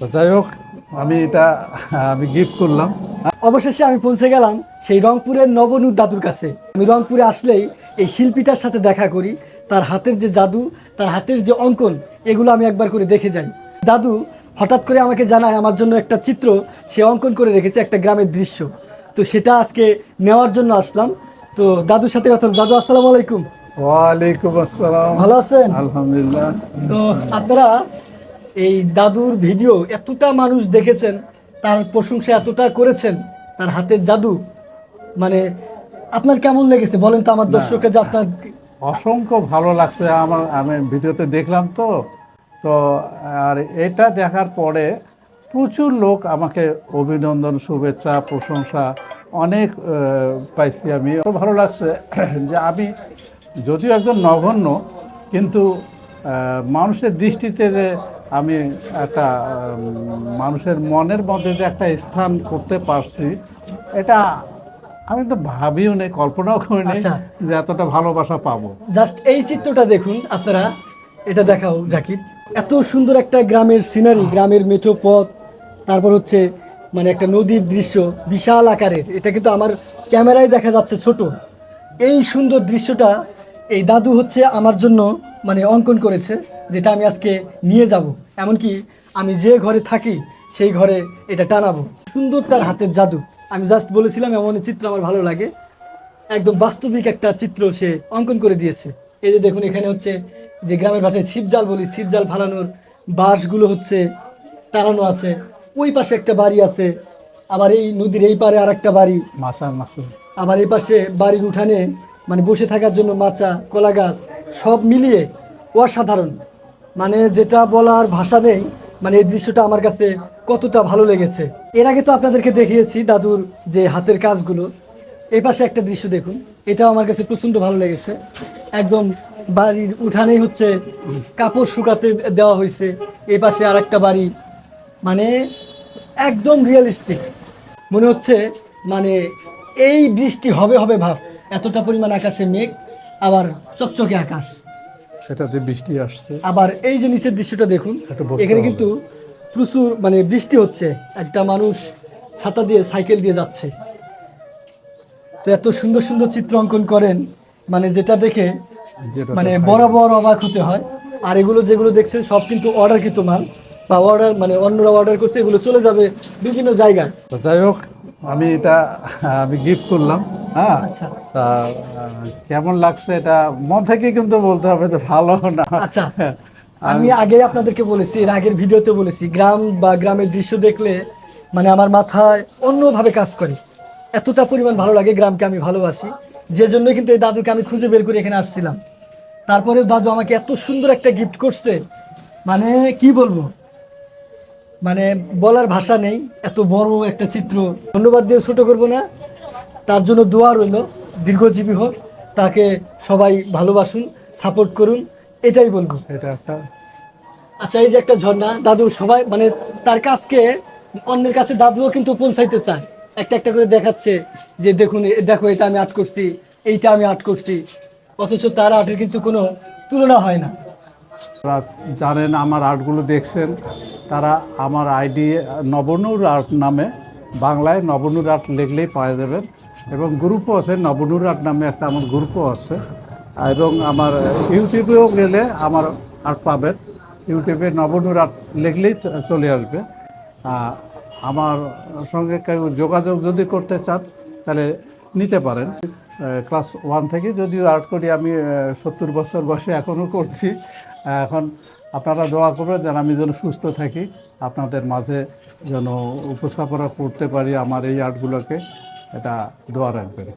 তো যাই হোক আমি এটা আমি গিফট করলাম। অবশেষে আমি পৌঁছে গেলাম সেই রংপুরের নবনূর দাদুর কাছে। আমি রংপুরে আসলেই এই শিল্পীটার সাথে দেখা করি। তার হাতের যে জাদু তার হাতের যে অঙ্কন এগুলো আমি একবার করে দেখে যাই। দাদু হঠাৎ করে আমাকে জানায় আমার জন্য একটা চিত্র সে অঙ্কন করে রেখেছে একটা গ্রামের দৃশ্য। তো সেটা আজকে নেওয়ার জন্য আসলাম। তো দাদুর সাথে কথা দাদু আসসালামু আলাইকুম। ওয়ালাইকুম আসসালাম। ভালো আছেন? আলহামদুলিল্লাহ। তো আপনারা এই দাদুর ভিডিও এতটা মানুষ দেখেছেন তার প্রশংসা এতটা করেছেন তার হাতের জাদু মানে আপনার কেমন লেগেছে বলেন তো আমার দর্শকরা যে আপনার অসংখ্য ভালো লাগছে আমার আমি ভিডিওতে দেখলাম তো তো আর এটা দেখার পরে প্রচুর লোক আমাকে অভিনন্দন শুভেচ্ছা প্রশংসা অনেক পাইছি আমি। ভালো লাগছে যে আমি যদিও একজন নগণ্য কিন্তু মানুষের দৃষ্টিতে যে আমি একটা মানুষের মনের মধ্যে যে একটা স্থান করতে পারছি এটা আমি তো ভাবিও নেই কল্পনাও করিনি আচ্ছা। যে এতটা ভালোবাসা পাবো। জাস্ট এই চিত্রটা দেখুন আপনারা এটা দেখাও জাকির। এত সুন্দর একটা গ্রামের সিনারি গ্রামের মেঠো পথ তারপর হচ্ছে মানে একটা নদীর দৃশ্য বিশাল আকারের। এটা কিন্তু আমার ক্যামেরায় দেখা যাচ্ছে ছোট। এই সুন্দর দৃশ্যটা এই দাদু হচ্ছে আমার জন্য মানে অঙ্কন করেছে যেটা আমি আজকে নিয়ে যাব। এমনকি আমি যে ঘরে থাকি সেই ঘরে এটা টানাবো। সুন্দর তার হাতের জাদু। আমি জাস্ট বলেছিলাম এমন চিত্র আমার ভালো লাগে। একদম বাস্তবিক একটা চিত্র সে অঙ্কন করে দিয়েছে। এই যে দেখুন এখানে হচ্ছে যে গ্রামের ভাষায় ছিপজাল বলি ছিপজাল ফালানোর বাঁশগুলো হচ্ছে টানানো আছে। ওই পাশে একটা বাড়ি আছে আবার এই নদীর এই পারে আর একটা বাড়ি মাসে আবার এই পাশে বাড়ির উঠানে মানে বসে থাকার জন্য মাচা কলা গাছ। সব মিলিয়ে অসাধারণ। মানে যেটা বলার ভাষা নেই মানে এই দৃশ্যটা আমার কাছে কতটা ভালো লেগেছে। এর আগে তো আপনাদেরকে দেখিয়েছি দাদুর যে হাতের কাজগুলো। এই পাশে একটা দৃশ্য দেখুন, এটাও আমার কাছে প্রচণ্ড ভালো লেগেছে। একদম বাড়ির উঠানেই হচ্ছে কাপড় শুকাতে দেওয়া হয়েছে, এই পাশে আর একটা বাড়ি। মানে একদম রিয়েলিস্টিক মনে হচ্ছে মানে এই বৃষ্টি হবে হবে ভাব, এতটা পরিমাণ আকাশে মেঘ আবার চকচকে আকাশ। সেটাতে বৃষ্টি আসছে। আবার এই যে নিচের দৃশ্যটা দেখুন এখানে কিন্তু প্রচুর মানে বৃষ্টি হচ্ছে। একটা মানুষ ছাতা দিয়ে সাইকেল দিয়ে যাচ্ছে। তো এত সুন্দর সুন্দর চিত্র অঙ্কন করেন মানে যেটা দেখে মানে বরাবর অবাক হতে হয়। আর এগুলো যেগুলো দেখছেন সব কিন্তু অর্ডারকৃত মাল। বা অর্ডার মানে অন্যরা অর্ডার করছে এগুলো চলে যাবে বিভিন্ন জায়গায়। যাই হোক আমি এটা আমি গিফট করলাম। হ্যাঁ? আচ্ছা। কেমন লাগছে এটা? মন থেকে কিন্তু বলতে হবে যে ভালো না। আচ্ছা আমি আগে আপনাদেরকে বলেছি এর আগের ভিডিওতে বলেছি গ্রাম বা গ্রামের দৃশ্য দেখলে মানে আমার মাথায় অন্যভাবে কাজ করে। এতটা পরিমাণ ভালো লাগে গ্রামকে আমি ভালোবাসি। যে জন্য কিন্তু এই দাদুকে আমি খুঁজে বের করে এখানে আসছিলাম। তারপরে দাদু আমাকে এত সুন্দর একটা গিফট করছে। মানে কি বলব? মানে বলার ভাষা নেই এত বড় একটা চিত্র। ধন্যবাদ দিয়ে ছোট করব না। তার জন্য দোয়া রইল দীর্ঘজীবী হোক তাকে সবাই ভালোবাসুন সাপোর্ট করুন এটাই বলব। এটা একটা আচ্ছা এই যে একটা ঝর্ণা দাদু সবাই মানে তার কাছকে অন্যের কাছে দাদুও কিন্তু পৌঁছাইতে চায়। একটা একটা করে দেখাচ্ছে যে দেখুন দেখো এটা আমি আর্ট করছি এইটা আমি আর্ট করছি। অথচ তার আর্টের কিন্তু কোনো তুলনা হয় না। যারা জানেন আমার আর্টগুলো দেখছেন। তারা আমার আইডি নবনুর আর্ট নামে বাংলায় নবনুর আর্ট লিখলেই পাওয়া যাবেন। এবং গ্রুপও আছে নবনুর আর্ট নামে একটা আমার গ্রুপও আছে। এবং আমার, ইউটিউবেও গেলে আমার আর্ট পাবেন। ইউটিউবে নবনুর আর্ট লিখলেই চলে আসবে। আমার সঙ্গে কেউ যোগাযোগ যদি করতে চান, তাহলে নিতে পারেন। ক্লাস ওয়ান থেকে যদিও আর্ট করি, আমি সত্তর বছর বয়সে এখনও করছি। এখন আপনারা দোয়া করবেন যেন আমি যেন সুস্থ থাকি, আপনাদের মাঝে যেন উপস্থাপনা করতে পারি আমার এই আর্টগুলোকে। এটা দোয়া রাখবেন।